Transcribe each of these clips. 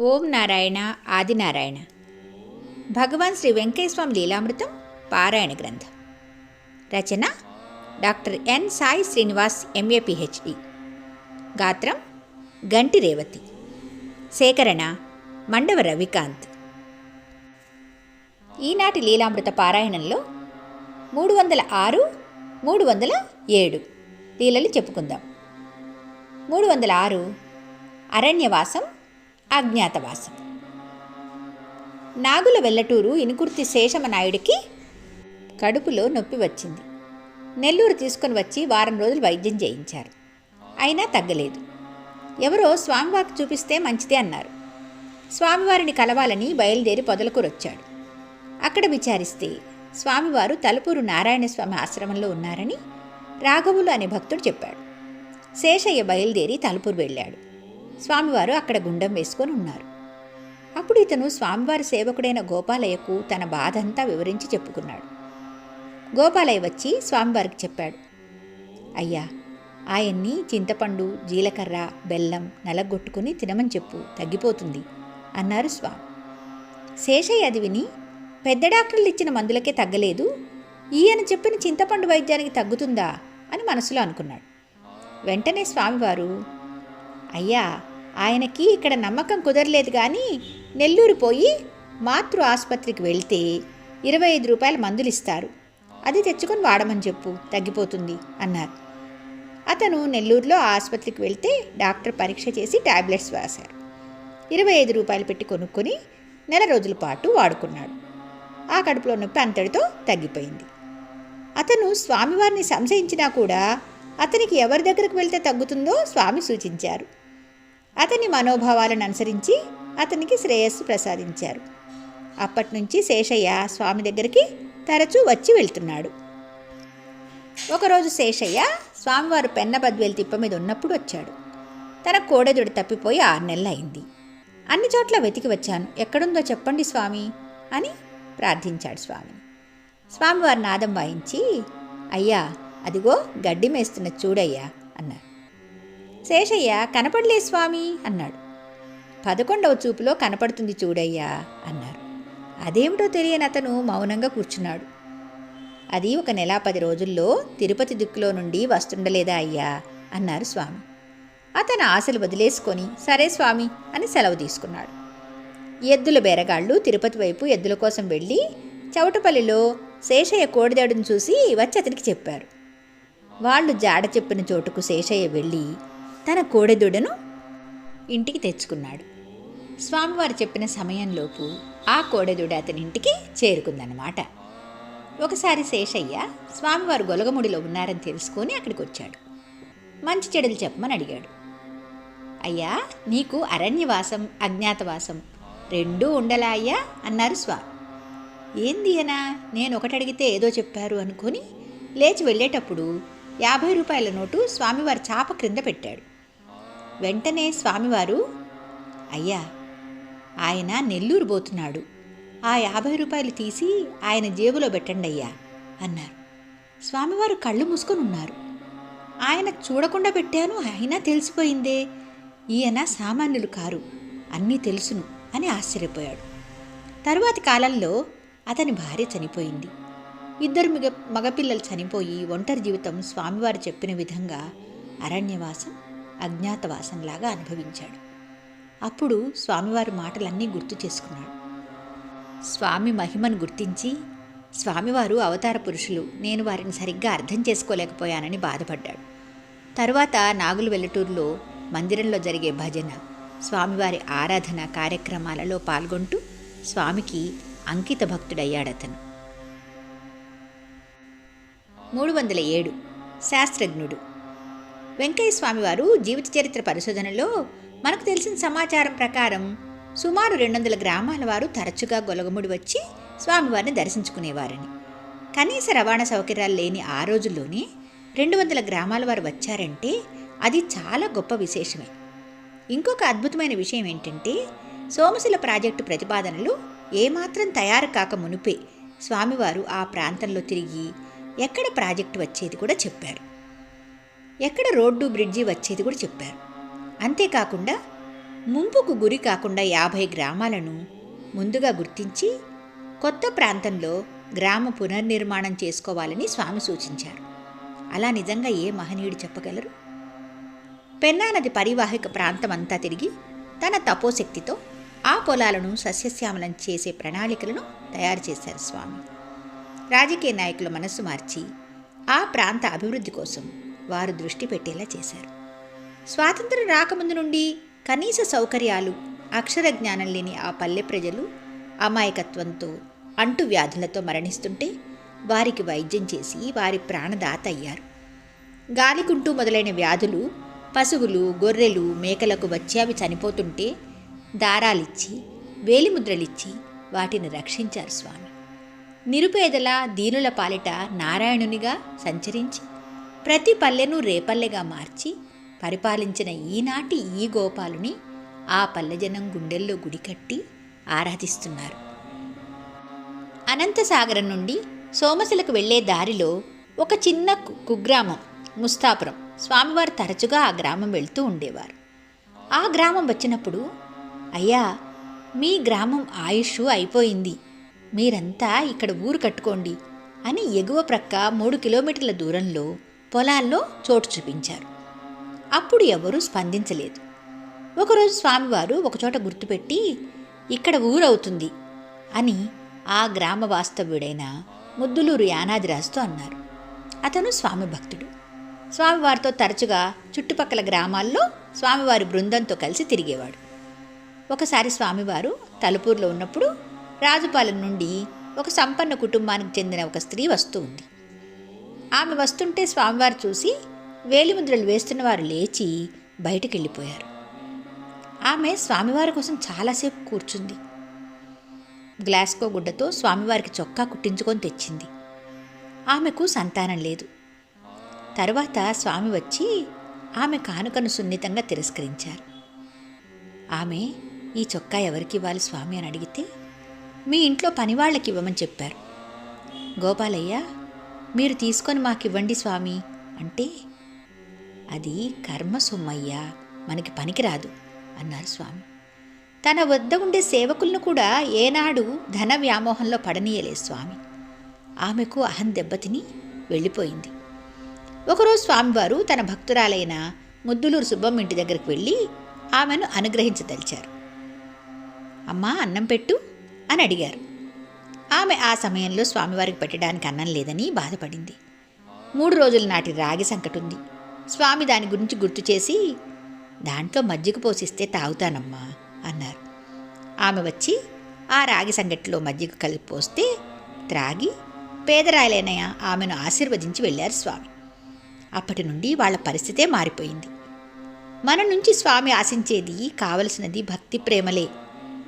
ఓం నారాయణ ఆదినారాయణ భగవాన్ శ్రీ వెంకటేశ్వరం లీలామృతం పారాయణ గ్రంథం. రచన doctor N Sai Srinivas M A PhD. గాత్రం గంటి రేవతి. సేకరణ మండవ రవికాంత్. ఈనాటి లీలామృత పారాయణంలో మూడు వందల ఆరు మూడు వందల ఏడు లీలలు చెప్పుకుందాం. మూడు వందల ఆరు అరణ్యవాసం అజ్ఞాతవాసం. నాగుల వెల్లటూరు ఇనుకుర్తి శేషమనాయుడికి కడుపులో నొప్పి వచ్చింది. నెల్లూరు తీసుకొని వచ్చి వారం రోజులు వైద్యం చేయించారు. అయినా తగ్గలేదు. ఎవరో స్వామివారికి చూపిస్తే మంచిదే అన్నారు. స్వామివారిని కలవాలని బయలుదేరి పొదలకూరొచ్చాడు అక్కడ విచారిస్తే స్వామివారు తలుపూరు నారాయణస్వామి ఆశ్రమంలో ఉన్నారని రాఘవులు అనే భక్తుడు చెప్పాడు. శేషయ్య బయలుదేరి తలుపూరు వెళ్ళాడు. స్వామివారు అక్కడ గుండం వేసుకొని ఉన్నారు. అప్పుడు ఇతను స్వామివారి సేవకుడైన గోపాలయ్యకు తన బాధంతా వివరించి చెప్పుకున్నాడు. గోపాలయ్య వచ్చి స్వామివారికి చెప్పాడు అయ్యా ఆయన్ని చింతపండు జీలకర్ర బెల్లం నలగొట్టుకుని తినమని చెప్పు తగ్గిపోతుంది అన్నారు స్వామి. శేషయ్య అది విని పెద్ద డాక్టర్లు ఇచ్చిన మందులకే తగ్గలేదు ఈయన చెప్పిన చింతపండు వైద్యానికి తగ్గుతుందా అని మనసులో అనుకున్నాడు. వెంటనే స్వామివారు అయ్యా ఆయనకి ఇక్కడ నమ్మకం కుదరలేదు కానీ నెల్లూరు పోయి మాతృ ఆసుపత్రికి వెళ్తే ఇరవై ఐదు రూపాయల మందులు ఇస్తారు అది తెచ్చుకొని వాడమని చెప్పు తగ్గిపోతుంది అన్నారు. అతను నెల్లూరులో ఆసుపత్రికి వెళ్తే డాక్టర్ పరీక్ష చేసి టాబ్లెట్స్ రాశారు. ఇరవై ఐదు రూపాయలు పెట్టి కొనుక్కొని నెల రోజుల పాటు వాడుకున్నాడు. ఆ కడుపులో నొప్పి అంతటితో తగ్గిపోయింది. అతను స్వామివారిని సంశయించినా కూడా అతనికి ఎవరి దగ్గరకు వెళ్తే తగ్గుతుందో స్వామి సూచించారు. అతని మనోభావాలను అనుసరించి అతనికి శ్రేయస్సు ప్రసాదించారు. అప్పటి నుంచి శేషయ్య స్వామి దగ్గరికి తరచూ వచ్చి వెళ్తున్నాడు. ఒకరోజు శేషయ్య స్వామివారు పెన్నబద్వేలు తిప్ప మీద ఉన్నప్పుడు వచ్చాడు. తన కోడెదుడు తప్పిపోయి ఆరు నెలలు అయింది అన్ని చోట్ల వెతికి వచ్చాను. ఎక్కడుందో చెప్పండి స్వామి అని ప్రార్థించాడు స్వామిని స్వామివారి నాదం వాయించి అయ్యా అదిగో గడ్డి మేస్తున్న చూడయ్యా అన్నారు. శేషయ్య కనపడలే స్వామి అన్నాడు. పదకొండవ చూపులో కనపడుతుంది చూడయ్యా అన్నారు. అదేమిటో తెలియని అతను మౌనంగా కూర్చున్నాడు. అది ఒక నెల పది రోజుల్లో తిరుపతి దిక్కులో నుండి వస్తుండలేదా అయ్యా అన్నారు స్వామి. అతను ఆశలు వదిలేసుకొని సరే స్వామి అని సెలవు తీసుకున్నాడు. ఎద్దుల బెరగాళ్ళు తిరుపతి వైపు ఎద్దుల కోసం వెళ్ళి చౌటపల్లిలో శేషయ్య కోడిదాడును చూసి వచ్చి అతనికి చెప్పారు. వాళ్ళు జాడ చెప్పిన చోటుకు శేషయ్య వెళ్ళి తన కోడెదూడను ఇంటికి తెచ్చుకున్నాడు. స్వామివారు చెప్పిన సమయంలోపు ఆ కోడెదూడ అతని ఇంటికి చేరుకుందన్నమాట. ఒకసారి శేషయ్య స్వామివారు గొలగముడిలో ఉన్నారని తెలుసుకొని అక్కడికి వచ్చాడు మంచి చెడులు చెప్పమని అడిగాడు. అయ్యా నీకు అరణ్యవాసం అజ్ఞాతవాసం రెండూ ఉండలా అయ్యా? అన్నారు స్వామి. ఏంది అనా? నేను ఒకటి అడిగితే ఏదో చెప్పారు అనుకొని లేచి వెళ్ళేటప్పుడు యాభై రూపాయల నోటు స్వామివారి చాప క్రింద పెట్టాడు. వెంటనే స్వామివారు అయ్యా ఆయన నెల్లూరు పోతున్నాడు. ఆ యాభై రూపాయలు తీసి ఆయన జేబులో పెట్టండి అయ్యా అన్నారు. స్వామివారు కళ్ళు మూసుకొని ఉన్నారు. ఆయన చూడకుండా పెట్టాను అయినా తెలిసిపోయిందే. ఈయన సామాన్యులు కారు అన్నీ తెలుసును అని ఆశ్చర్యపోయాడు. తరువాతి కాలంలో అతని భార్య చనిపోయింది. ఇద్దరు మిగ మగపిల్లలు చనిపోయి ఒంటరి జీవితం స్వామివారు చెప్పిన విధంగా అరణ్యవాసం అజ్ఞాతవాసంలాగా అనుభవించాడు. అప్పుడు స్వామివారి మాటలన్నీ గుర్తు చేసుకున్నాడు. స్వామి మహిమను గుర్తించి స్వామివారు అవతార పురుషులు నేను వారిని సరిగ్గా అర్థం చేసుకోలేకపోయానని బాధపడ్డాడు. తరువాత నాగులు వెల్లటూరులో మందిరంలో జరిగే భజన స్వామివారి ఆరాధన కార్యక్రమాలలో పాల్గొంటూ స్వామికి అంకిత భక్తుడయ్యాడతను. మూడు వందల ఏడు శాస్త్రజ్ఞుడు వెంకయ్య స్వామివారు జీవిత చరిత్ర పరిశోధనలో మనకు తెలిసిన సమాచారం ప్రకారం సుమారు రెండు వందల గ్రామాల వారు తరచుగా గొలగముడి వచ్చి స్వామివారిని దర్శించుకునేవారని. కనీస రవాణా సౌకర్యాలు లేని ఆ రోజుల్లోనే రెండు వందల గ్రామాల వారు వచ్చారంటే అది చాలా గొప్ప విశేషమే. ఇంకొక అద్భుతమైన విషయం ఏంటంటే సోమశిల ప్రాజెక్టు ప్రతిపాదనలు ఏమాత్రం తయారు కాక మునుపే స్వామివారు ఆ ప్రాంతంలో తిరిగి ఎక్కడ ప్రాజెక్టు వచ్చేది కూడా చెప్పారు. ఎక్కడ రోడ్డు బ్రిడ్జి వచ్చేది కూడా చెప్పారు. అంతేకాకుండా ముంపుకు గురి కాకుండా యాభై గ్రామాలను ముందుగా గుర్తించి కొత్త ప్రాంతంలో గ్రామ పునర్నిర్మాణం చేసుకోవాలని స్వామి సూచించారు. అలా నిజంగా ఏ మహనీయుడు చెప్పగలరు? పెన్నా నది పరివాహిక ప్రాంతం అంతా తిరిగి తన తపోశక్తితో ఆ పొలాలను సస్యశ్యామలం చేసే ప్రణాళికలను తయారు చేశారు స్వామి. రాజకీయ నాయకుల మనస్సు మార్చి ఆ ప్రాంత అభివృద్ధి కోసం వారు దృష్టి పెట్టేలా చేశారు. స్వాతంత్రం రాకముందు నుండి కనీస సౌకర్యాలు అక్షర జ్ఞానం లేని ఆ పల్లె ప్రజలు అమాయకత్వంతో అంటు వ్యాధులతో మరణిస్తుంటే వారికి వైద్యం చేసి వారి ప్రాణదాత అయ్యారు. గాలికుంటూ మొదలైన వ్యాధులు పశువులు గొర్రెలు మేకలకు వచ్చి అవి చనిపోతుంటే దారాలిచ్చి వేలిముద్రలిచ్చి వాటిని రక్షించారు స్వామి. నిరుపేదల దీనుల పాలిట నారాయణునిగా సంచరించి ప్రతి పల్లెను రేపల్లెగా మార్చి పరిపాలించిన ఈనాటి ఈ గోపాలుని ఆ పల్లెజనం గుండెల్లో గుడి కట్టి ఆరాధిస్తున్నారు. అనంతసాగరం నుండి సోమశిలకు వెళ్ళే దారిలో ఒక చిన్న కుగ్రామం ముస్తాపురం స్వామివారు తరచుగా ఆ గ్రామం వెళ్తూ ఉండేవారు. ఆ గ్రామం వచ్చినప్పుడు అయ్యా మీ గ్రామం ఆయుష్ అయిపోయింది. మీరంతా ఇక్కడ ఊరు కట్టుకోండి అని ఎగువ ప్రక్క మూడు కిలోమీటర్ల దూరంలో పొలాల్లో చోటు చూపించారు. అప్పుడు ఎవరూ స్పందించలేదు. ఒకరోజు స్వామివారు ఒకచోట గుర్తుపెట్టి ఇక్కడ ఊరవుతుంది అని ఆ గ్రామ వాస్తవ్యుడైన ముద్దులూరు యానాదిరాజుతో అన్నారు. అతను స్వామి భక్తుడు స్వామివారితో తరచుగా చుట్టుపక్కల గ్రామాల్లో స్వామివారి బృందంతో కలిసి తిరిగేవాడు. ఒకసారి స్వామివారు తలుపూరులో ఉన్నప్పుడు రాజుపాలెం నుండి ఒక సంపన్న కుటుంబానికి చెందిన ఒక స్త్రీ వస్తూ ఉంది. ఆమె వస్తుంటే స్వామివారు చూసి వేలిముద్రలు వేస్తున్న వారు లేచి బయటికి వెళ్ళిపోయారు ఆమె స్వామివారి కోసం చాలాసేపు కూర్చుంది. గ్లాస్కో గుడ్డతో స్వామివారికి చొక్కా కుట్టించుకొని తెచ్చింది. ఆమెకు సంతానం లేదు. తరువాత స్వామి వచ్చి ఆమె కానుకను సున్నితంగా తిరస్కరించారు. ఆమె ఈ చొక్కా ఎవరికి ఇవ్వాలి స్వామి? అని అడిగితే మీ ఇంట్లో పనివాళ్ళకి ఇవ్వమని చెప్పారు. గోపాలయ్య మీరు తీసుకొని మాకు ఇవ్వండి స్వామి. అంటే అది కర్మ సొమ్మయ్యా మనకి పనికిరాదు అన్నారు స్వామి. తన వద్ద ఉండే సేవకులను కూడా ఏనాడు ధన వ్యామోహంలో పడనీయలేదు స్వామి. ఆమెకు అహం దెబ్బతిని వెళ్ళిపోయింది. ఒకరోజు స్వామివారు తన భక్తురాలైన ముద్దులూరు సుబ్బమ్మ ఇంటి దగ్గరికి వెళ్ళి ఆమెను అనుగ్రహించదలిచారు. అమ్మా అన్నం పెట్టు అని అడిగారు. ఆమె ఆ సమయంలో స్వామివారికి పెట్టడానికి అన్నం లేదని బాధపడింది. మూడు రోజుల నాటి రాగి సంకటుంది. స్వామి దాని గురించి గుర్తు చేసి దాంట్లో మజ్జిగ పోసిస్తే తాగుతానమ్మా అన్నారు. ఆమె వచ్చి ఆ రాగి సంగటిలో మజ్జిగ కలిపి పోస్తే త్రాగి పేదరాయలైన ఆమెను ఆశీర్వదించి వెళ్ళారు స్వామి. అప్పటి నుండి వాళ్ళ పరిస్థితే మారిపోయింది. మన నుంచి స్వామి ఆశించేది కావలసినది భక్తి ప్రేమలే.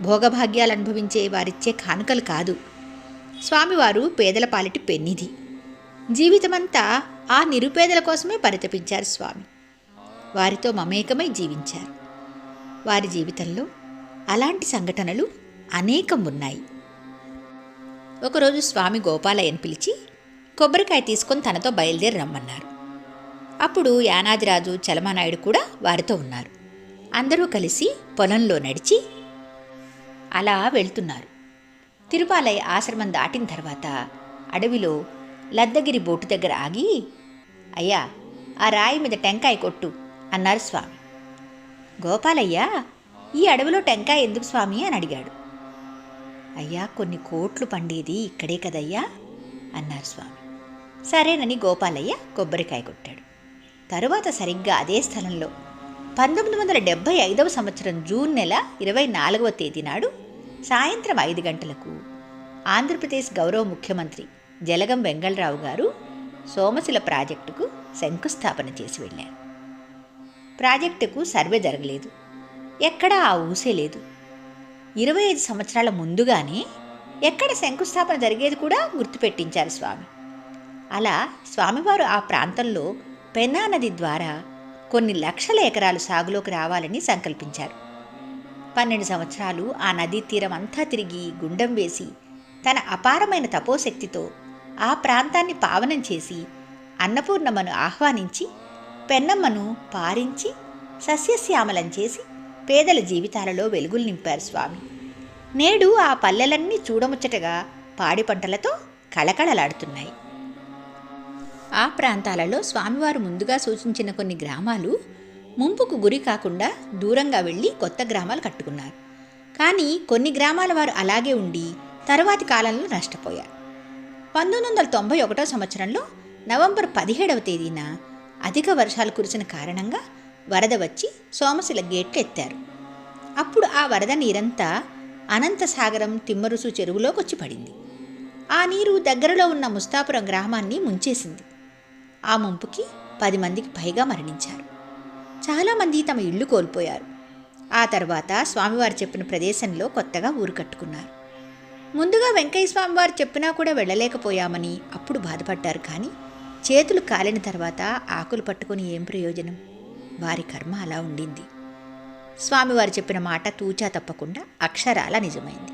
భోగభాగ్యాలు అనుభవించే వారిచ్చే కానుకలు కాదు. స్వామివారు పేదల పాలిటి పెన్నిధి. జీవితమంతా ఆ నిరుపేదల కోసమే పరితపించారు స్వామి. వారితో మమేకమై జీవించారు. వారి జీవితంలో అలాంటి సంఘటనలు అనేకం ఉన్నాయి ఒకరోజు స్వామి గోపాలయ్యను పిలిచి కొబ్బరికాయ తీసుకొని తనతో బయలుదేరి రమ్మన్నారు. అప్పుడు యానాదిరాజు చలమానాయుడు కూడా వారితో ఉన్నారు. అందరూ కలిసి పొలంలో నడిచి అలా వెళ్తున్నారు. తిరుపాలయ్య ఆశ్రమం దాటిన తర్వాత అడవిలో లద్దగిరి బోటు దగ్గర ఆగి అయ్యా ఆ రాయి మీద టెంకాయ కొట్టు అన్నారు స్వామి. గోపాలయ్య ఈ అడవిలో టెంకాయ ఎందుకు స్వామి? అని అడిగాడు. అయ్యా కొన్ని కోట్లు పండేది ఇక్కడే కదయ్యా అన్నారు స్వామి. సరేనని గోపాలయ్య కొబ్బరికాయ కొట్టాడు. తరువాత సరిగ్గా అదే స్థలంలో పంతొమ్మిది వందల డెబ్భై ఐదవ సంవత్సరం జూన్ నెల ఇరవై నాలుగవ తేదీ నాడు సాయంత్రం ఐదు గంటలకు ఆంధ్రప్రదేశ్ గౌరవ ముఖ్యమంత్రి జలగం వెంగళరావు గారు సోమశిల ప్రాజెక్టుకు శంకుస్థాపన చేసి వెళ్ళారు. ప్రాజెక్టుకు సర్వే జరగలేదు. ఎక్కడా ఆ ఊసే లేదు. ఇరవై ఐదు సంవత్సరాల ముందుగానే ఎక్కడ శంకుస్థాపన జరిగేది కూడా గుర్తుపెట్టించారు స్వామి. అలా స్వామివారు ఆ ప్రాంతంలో పెన్నా నది ద్వారా కొన్ని లక్షల ఎకరాలు సాగులోకి రావాలని సంకల్పించారు. పన్నెండు సంవత్సరాలు ఆ నదీ తీరం అంతా తిరిగి గుండం వేసి తన అపారమైన తపోశక్తితో ఆ ప్రాంతాన్ని పావనం చేసి అన్నపూర్ణమ్మను ఆహ్వానించి పెన్నమ్మను పారించి సస్యశ్యామలం చేసి పేదల జీవితాలలో వెలుగులు నింపారు స్వామి. నేడు ఆ పల్లెలన్నీ చూడముచ్చటగా పాడి పంటలతో కళకళలాడుతున్నాయి. ఆ ప్రాంతాలలో స్వామివారు ముందుగా సూచించిన కొన్ని గ్రామాలు ముంపుకు గురి కాకుండా దూరంగా వెళ్ళి కొత్త గ్రామాలు కట్టుకున్నారు. కానీ కొన్ని గ్రామాల వారు అలాగే ఉండి తరువాతి కాలంలో నష్టపోయారు. పంతొమ్మిది వందల తొంభై ఒకటో సంవత్సరంలో నవంబర్ పదిహేడవ తేదీన అధిక వర్షాలు కురిసిన కారణంగా వరద వచ్చి సోమశిల గేట్లు ఎత్తారు. అప్పుడు ఆ వరద నీరంతా అనంతసాగరం తిమ్మరుసు చెరువులోకి వచ్చి పడింది. ఆ నీరు దగ్గరలో ఉన్న ముస్తాపురం గ్రామాన్ని ముంచేసింది. ఆ ముంపుకి పది మందికి పైగా మరణించారు. చాలామంది తమ ఇళ్ళు కోల్పోయారు. ఆ తర్వాత స్వామివారు చెప్పిన ప్రదేశంలో కొత్తగా ఊరు కట్టుకున్నారు. ముందుగా వెంకయ్య స్వామివారు చెప్పినా కూడా వెళ్ళలేకపోయామని అప్పుడు బాధపడ్డారు కానీ చేతులు కాలిన తర్వాత ఆకులు పట్టుకొని ఏం ప్రయోజనం? వారి కర్మ అలా ఉండింది. స్వామివారు చెప్పిన మాట తూచా తప్పకుండా అక్షరాల నిజమైంది.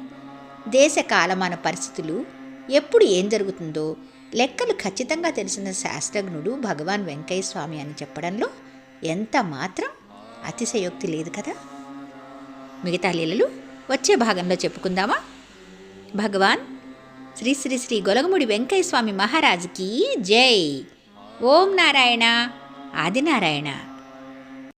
దేశ కాలమాన పరిస్థితులు ఎప్పుడు ఏం జరుగుతుందో లెక్కలు ఖచ్చితంగా తెలిసిన శాస్త్రజ్ఞుడు భగవాన్ వెంకయ్య స్వామి అని చెప్పడంలో ఎంత మాత్రం అతిశయోక్తి లేదు కదా? మిగతా లీలలు వచ్చే భాగంలో చెప్పుకుందామా? భగవాన్ శ్రీ శ్రీ శ్రీ గొలగముడి వెంకయ్య స్వామి మహారాజుకి జై. ఓం నారాయణ. ఆదినారాయణ.